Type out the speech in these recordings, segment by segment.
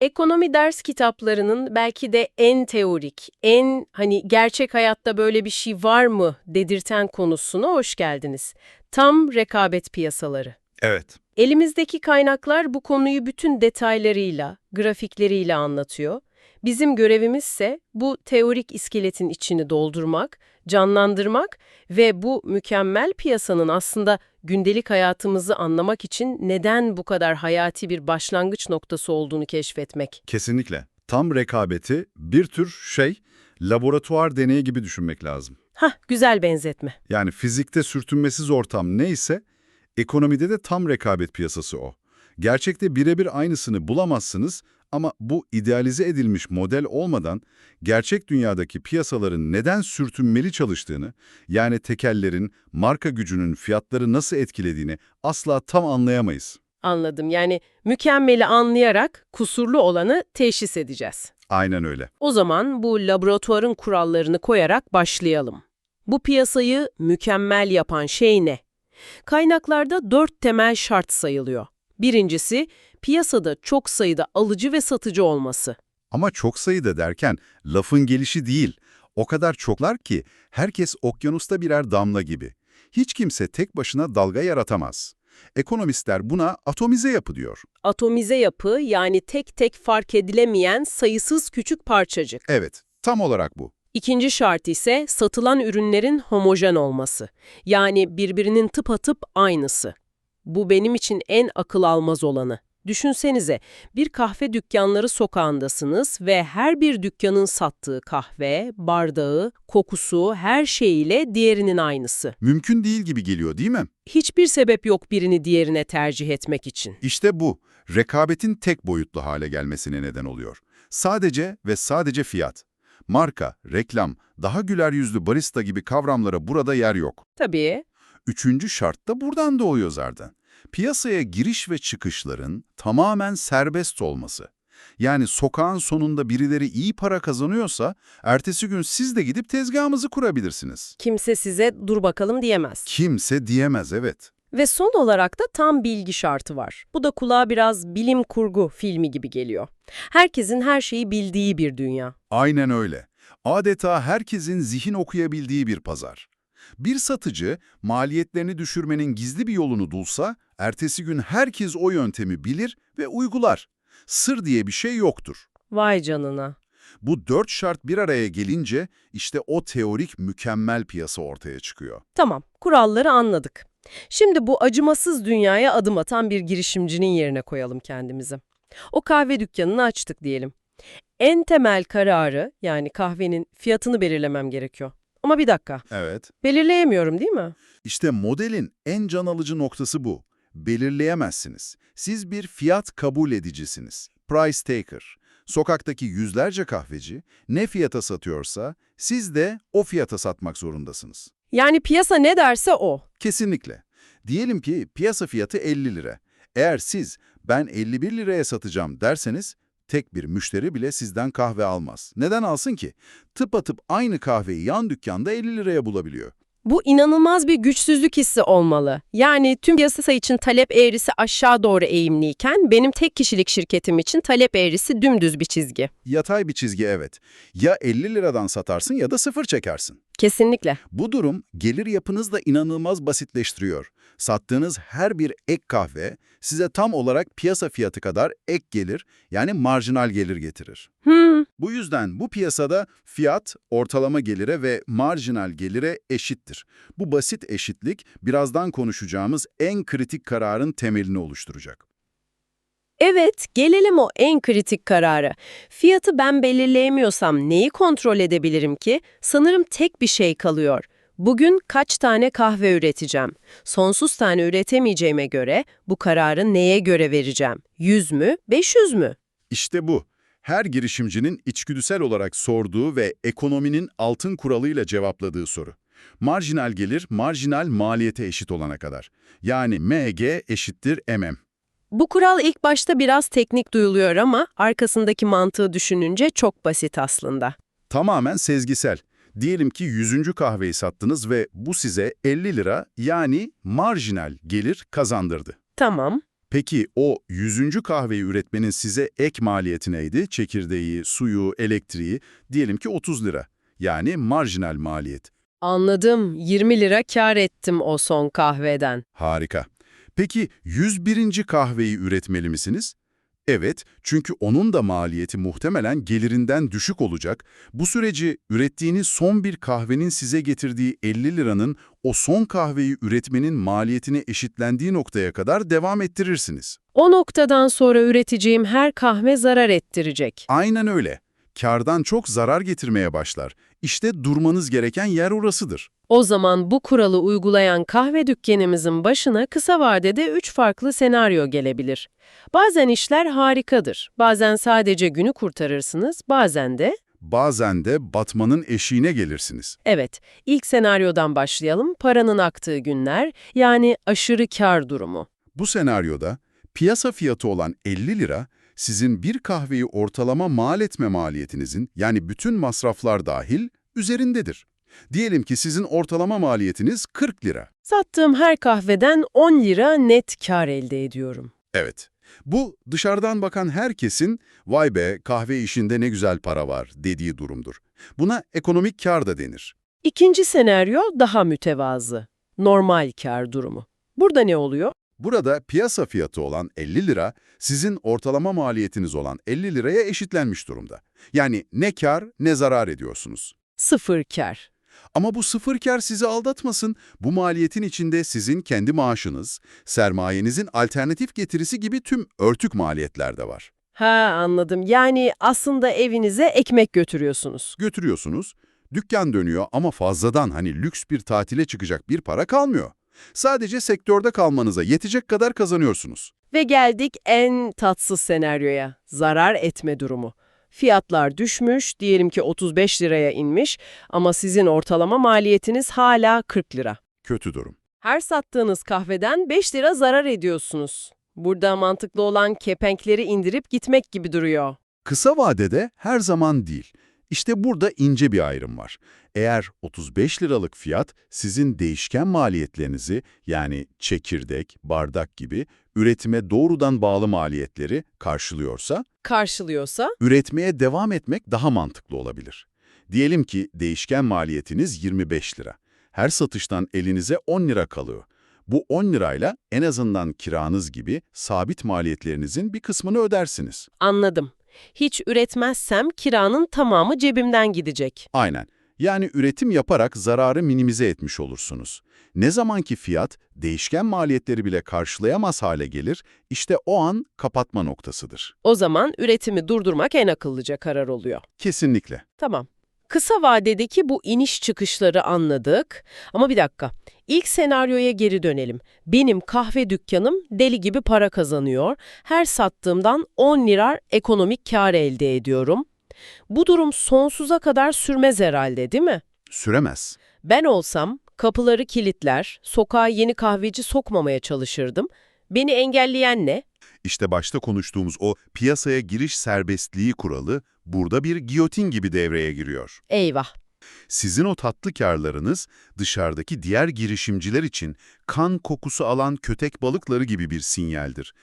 Ekonomi ders kitaplarının belki de en teorik, en hani gerçek hayatta böyle bir şey var mı dedirten konusuna hoş geldiniz. Tam rekabet piyasaları. Evet. Elimizdeki kaynaklar bu konuyu bütün detaylarıyla, grafikleriyle anlatıyor. Bizim görevimizse bu teorik iskeletin içini doldurmak, canlandırmak ve bu mükemmel piyasanın aslında gündelik hayatımızı anlamak için neden bu kadar hayati bir başlangıç noktası olduğunu keşfetmek. Kesinlikle. Tam rekabeti bir tür şey, laboratuvar deneyi gibi düşünmek lazım. Hah, güzel benzetme. Yani fizikte sürtünmesiz ortam neyse, ekonomide de tam rekabet piyasası o. Gerçekte birebir aynısını bulamazsınız ama bu idealize edilmiş model olmadan gerçek dünyadaki piyasaların neden sürtünmeli çalıştığını, yani tekellerin, marka gücünün fiyatları nasıl etkilediğini asla tam anlayamayız. Anladım. Yani mükemmeli anlayarak kusurlu olanı teşhis edeceğiz. Aynen öyle. O zaman bu laboratuvarın kurallarını koyarak başlayalım. Bu piyasayı mükemmel yapan şey ne? Kaynaklarda dört temel şart sayılıyor. Birincisi, piyasada çok sayıda alıcı ve satıcı olması. Ama çok sayıda derken lafın gelişi değil. O kadar çoklar ki herkes okyanusta birer damla gibi. Hiç kimse tek başına dalga yaratamaz. Ekonomistler buna atomize yapı diyor. Atomize yapı yani tek tek fark edilemeyen sayısız küçük parçacık. Evet, tam olarak bu. İkinci şart ise satılan ürünlerin homojen olması. Yani birbirinin tıpatıp aynısı. Bu benim için en akıl almaz olanı. Düşünsenize, bir kahve dükkanları sokağındasınız ve her bir dükkanın sattığı kahve, bardağı, kokusu, her şeyiyle diğerinin aynısı. Mümkün değil gibi geliyor değil mi? Hiçbir sebep yok birini diğerine tercih etmek için. İşte bu, rekabetin tek boyutlu hale gelmesine neden oluyor. Sadece ve sadece fiyat. Marka, reklam, daha güler yüzlü barista gibi kavramlara burada yer yok. Tabii, Üçüncü şart da buradan doğuyor zaten. Piyasaya giriş ve çıkışların tamamen serbest olması. Yani sokağın sonunda birileri iyi para kazanıyorsa, ertesi gün siz de gidip tezgahımızı kurabilirsiniz. kimse size dur bakalım diyemez. Kimse diyemez evet. Ve son olarak da tam bilgi şartı var. Bu da kulağa biraz bilim kurgu filmi gibi geliyor. Herkesin her şeyi bildiği bir dünya. Aynen öyle. Adeta herkesin zihin okuyabildiği bir pazar. Bir satıcı maliyetlerini düşürmenin gizli bir yolunu bulsa, ertesi gün herkes o yöntemi bilir ve uygular. Sır diye bir şey yoktur. Vay canına. Bu dört şart bir araya gelince işte o teorik mükemmel piyasa ortaya çıkıyor. Tamam, kuralları anladık. Şimdi bu acımasız dünyaya adım atan bir girişimcinin yerine koyalım kendimizi. O kahve dükkanını açtık diyelim. En temel kararı yani kahvenin fiyatını belirlemem gerekiyor. Ama bir dakika, Evet. belirleyemiyorum değil mi? İşte modelin en can alıcı noktası bu. Belirleyemezsiniz. Siz bir fiyat kabul edicisiniz. Price taker. Sokaktaki yüzlerce kahveci ne fiyata satıyorsa siz de o fiyata satmak zorundasınız. Yani piyasa ne derse o. Kesinlikle. Diyelim ki piyasa fiyatı 50 lira. Eğer siz ben 51 liraya satacağım derseniz tek bir müşteri bile sizden kahve almaz. Neden alsın ki? Tıpatıp aynı kahveyi yan dükkanda 50 liraya bulabiliyor. Bu inanılmaz bir güçsüzlük hissi olmalı. Yani tüm piyasa için talep eğrisi aşağı doğru eğimliyken benim tek kişilik şirketim için talep eğrisi dümdüz bir çizgi. Yatay bir çizgi evet. Ya 50 liradan satarsın ya da sıfır çekersin. Kesinlikle. Bu durum gelir yapınızı da inanılmaz basitleştiriyor. Sattığınız her bir ek kahve size tam olarak piyasa fiyatı kadar ek gelir yani marjinal gelir getirir. Hmm, Bu yüzden bu piyasada fiyat ortalama gelire ve marjinal gelire eşittir. Bu basit eşitlik birazdan konuşacağımız en kritik kararın temelini oluşturacak. Evet, gelelim o en kritik karara. Fiyatı ben belirleyemiyorsam neyi kontrol edebilirim ki? Sanırım tek bir şey kalıyor. Bugün kaç tane kahve üreteceğim? Sonsuz tane üretemeyeceğime göre bu kararı neye göre vereceğim? 100 mü, 500 mü? İşte bu. Her girişimcinin içgüdüsel olarak sorduğu ve ekonominin altın kuralıyla cevapladığı soru. Marjinal gelir, marjinal maliyete eşit olana kadar. Yani MG eşittir MM. Bu kural ilk başta biraz teknik duyuluyor ama arkasındaki mantığı düşününce çok basit aslında. Tamamen sezgisel. Diyelim ki 100. kahveyi sattınız ve bu size 50 lira yani marjinal gelir kazandırdı. Tamam. Peki o 100. kahveyi üretmenin size ek maliyeti neydi? Çekirdeği, suyu, elektriği diyelim ki 30 lira. Yani marjinal maliyet. Anladım. 20 lira kar ettim o son kahveden. Harika. Peki 101. kahveyi üretmeli misiniz? Evet, çünkü onun da maliyeti muhtemelen gelirinden düşük olacak. Bu süreci ürettiğiniz son bir kahvenin size getirdiği 50 liranın o son kahveyi üretmenin maliyetine eşitlendiği noktaya kadar devam ettirirsiniz. O noktadan sonra üreteceğim her kahve zarar ettirecek. Aynen öyle. Kardan çok zarar getirmeye başlar. İşte durmanız gereken yer orasıdır. O zaman bu kuralı uygulayan kahve dükkanımızın başına kısa vadede üç farklı senaryo gelebilir. Bazen işler harikadır. Bazen sadece günü kurtarırsınız, bazen de... Bazen de batmanın eşiğine gelirsiniz. Evet, ilk senaryodan başlayalım. Paranın aktığı günler, yani aşırı kar durumu. Bu senaryoda piyasa fiyatı olan 50 lira sizin bir kahveyi ortalama mal etme maliyetinizin yani bütün masraflar dahil üzerindedir. Diyelim ki sizin ortalama maliyetiniz 40 lira. Sattığım her kahveden 10 lira net kar elde ediyorum. Evet. Bu dışarıdan bakan herkesin vay be kahve işinde ne güzel para var dediği durumdur. Buna ekonomik kar da denir. İkinci senaryo daha mütevazı. Normal kar durumu. Burada ne oluyor? Burada piyasa fiyatı olan 50 lira sizin ortalama maliyetiniz olan 50 liraya eşitlenmiş durumda. Yani ne kar ne zarar ediyorsunuz. Sıfır kar. Ama bu sıfır kar sizi aldatmasın. Bu maliyetin içinde sizin kendi maaşınız, sermayenizin alternatif getirisi gibi tüm örtük maliyetler de var. Ha anladım. Yani aslında evinize ekmek götürüyorsunuz. Götürüyorsunuz, dükkan dönüyor ama fazladan hani lüks bir tatile çıkacak bir para kalmıyor. Sadece sektörde kalmanıza yetecek kadar kazanıyorsunuz. Ve geldik en tatsız senaryoya. Zarar etme durumu. Fiyatlar düşmüş, diyelim ki 35 liraya inmiş ama sizin ortalama maliyetiniz hala 40 lira. Kötü durum. Her sattığınız kahveden 5 lira zarar ediyorsunuz. Burada mantıklı olan kepenkleri indirip gitmek gibi duruyor. Kısa vadede her zaman değil. İşte burada ince bir ayrım var. Eğer 35 liralık fiyat sizin değişken maliyetlerinizi yani çekirdek, bardak gibi üretime doğrudan bağlı maliyetleri karşılıyorsa, Karşılıyorsa üretmeye devam etmek daha mantıklı olabilir. Diyelim ki değişken maliyetiniz 25 lira. Her satıştan elinize 10 lira kalıyor. Bu 10 lirayla en azından kiranız gibi sabit maliyetlerinizin bir kısmını ödersiniz. anladım. Hiç üretmezsem kiranın tamamı cebimden gidecek. Aynen. Yani üretim yaparak zararı minimize etmiş olursunuz. Ne zamanki fiyat değişken maliyetleri bile karşılayamaz hale gelir, işte o an kapatma noktasıdır. O zaman üretimi durdurmak en akıllıca karar oluyor. Kesinlikle. Tamam. Kısa vadedeki bu iniş çıkışları anladık. Ama bir dakika. İlk senaryoya geri dönelim. Benim kahve dükkanım deli gibi para kazanıyor. Her sattığımdan 10 lira ekonomik kar elde ediyorum. Bu durum sonsuza kadar sürmez herhalde değil mi? Süremez. Ben olsam kapıları kilitler, sokağa yeni kahveci sokmamaya çalışırdım. Beni engelleyen ne? İşte başta konuştuğumuz o piyasaya giriş serbestliği kuralı burada bir giyotin gibi devreye giriyor. Eyvah. Sizin o tatlı karlarınız dışarıdaki diğer girişimciler için kan kokusu alan kötek balıkları gibi bir sinyaldir.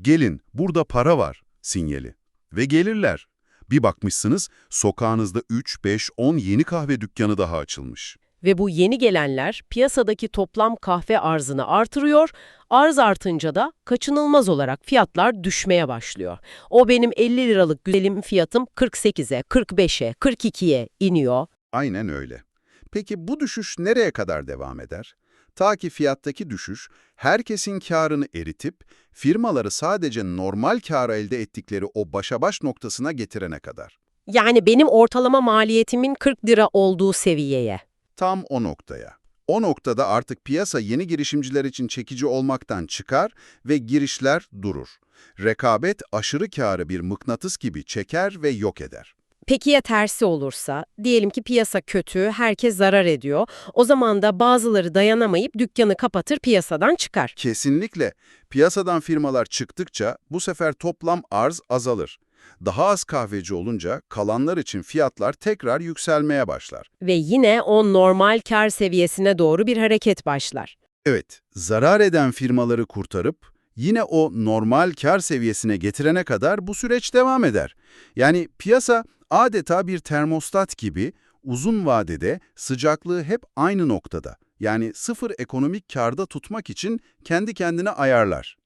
Gelin, burada para var sinyali. Ve gelirler. Bir bakmışsınız sokağınızda 3, 5, 10 yeni kahve dükkanı daha açılmış. Ve bu yeni gelenler piyasadaki toplam kahve arzını artırıyor, arz artınca da kaçınılmaz olarak fiyatlar düşmeye başlıyor. O benim 50 liralık güzelim fiyatım 48'e, 45'e, 42'ye iniyor. Aynen öyle. Peki bu düşüş nereye kadar devam eder? Ta ki fiyattaki düşüş herkesin karını eritip firmaları sadece normal kar elde ettikleri o başa baş noktasına getirene kadar. Yani benim ortalama maliyetimin 40 lira olduğu seviyeye. Tam o noktaya. O noktada artık piyasa yeni girişimciler için çekici olmaktan çıkar ve girişler durur. Rekabet aşırı karı bir mıknatıs gibi çeker ve yok eder. Peki ya tersi olursa? Diyelim ki piyasa kötü, herkes zarar ediyor. O zaman da bazıları dayanamayıp dükkanı kapatır, piyasadan çıkar. Kesinlikle. Piyasadan firmalar çıktıkça bu sefer toplam arz azalır. Daha az kahveci olunca kalanlar için fiyatlar tekrar yükselmeye başlar. Ve yine o normal kar seviyesine doğru bir hareket başlar. Evet, zarar eden firmaları kurtarıp yine o normal kar seviyesine getirene kadar bu süreç devam eder. Yani piyasa adeta bir termostat gibi uzun vadede sıcaklığı hep aynı noktada. Yani sıfır ekonomik karda tutmak için kendi kendine ayarlar.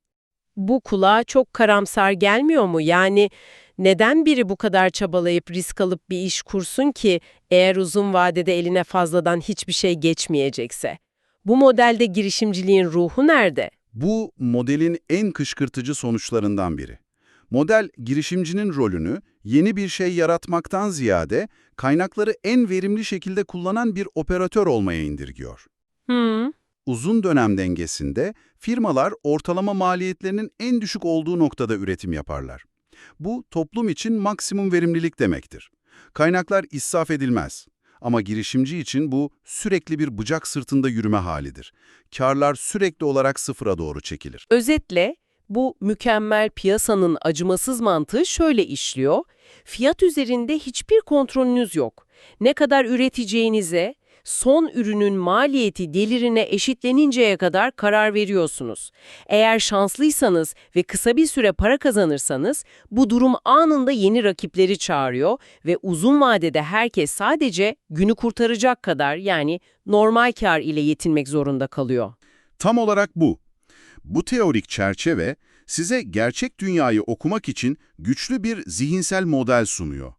Bu kulağa çok karamsar gelmiyor mu? Yani neden biri bu kadar çabalayıp risk alıp bir iş kursun ki eğer uzun vadede eline fazladan hiçbir şey geçmeyecekse? Bu modelde girişimciliğin ruhu nerede? Bu modelin en kışkırtıcı sonuçlarından biri. Model girişimcinin rolünü yeni bir şey yaratmaktan ziyade kaynakları en verimli şekilde kullanan bir operatör olmaya indirgiyor. Hmm. Uzun dönem dengesinde firmalar ortalama maliyetlerinin en düşük olduğu noktada üretim yaparlar. Bu toplum için maksimum verimlilik demektir. Kaynaklar israf edilmez. Ama girişimci için bu sürekli bir bıçak sırtında yürüme halidir. Karlar sürekli olarak sıfıra doğru çekilir. Özetle bu mükemmel piyasanın acımasız mantığı şöyle işliyor. Fiyat üzerinde hiçbir kontrolünüz yok. Ne kadar üreteceğinize, son ürünün maliyeti gelirine eşitleninceye kadar karar veriyorsunuz. Eğer şanslıysanız ve kısa bir süre para kazanırsanız bu durum anında yeni rakipleri çağırıyor ve uzun vadede herkes sadece günü kurtaracak kadar yani normal kar ile yetinmek zorunda kalıyor. Tam olarak bu. Bu teorik çerçeve size gerçek dünyayı okumak için güçlü bir zihinsel model sunuyor.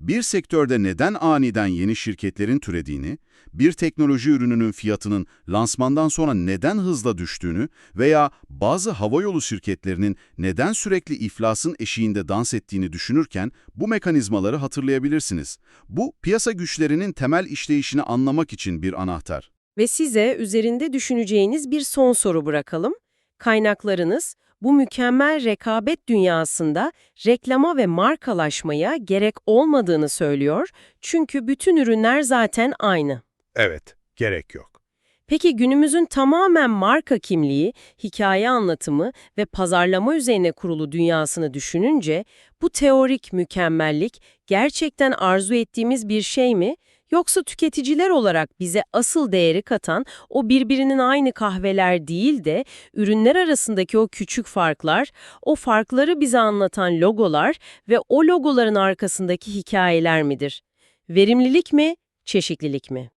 Bir sektörde neden aniden yeni şirketlerin türediğini, bir teknoloji ürününün fiyatının lansmandan sonra neden hızla düştüğünü veya bazı havayolu şirketlerinin neden sürekli iflasın eşiğinde dans ettiğini düşünürken bu mekanizmaları hatırlayabilirsiniz. Bu piyasa güçlerinin temel işleyişini anlamak için bir anahtar. Ve size üzerinde düşüneceğiniz bir son soru bırakalım. Kaynaklarınız bu mükemmel rekabet dünyasında reklama ve markalaşmaya gerek olmadığını söylüyor. Çünkü bütün ürünler zaten aynı. Evet, gerek yok. Peki günümüzün tamamen marka kimliği, hikaye anlatımı ve pazarlama üzerine kurulu dünyasını düşününce bu teorik mükemmellik gerçekten arzu ettiğimiz bir şey mi? Yoksa tüketiciler olarak bize asıl değeri katan o birbirinin aynı kahveler değil de ürünler arasındaki o küçük farklar, o farkları bize anlatan logolar ve o logoların arkasındaki hikayeler midir? Verimlilik mi, çeşitlilik mi?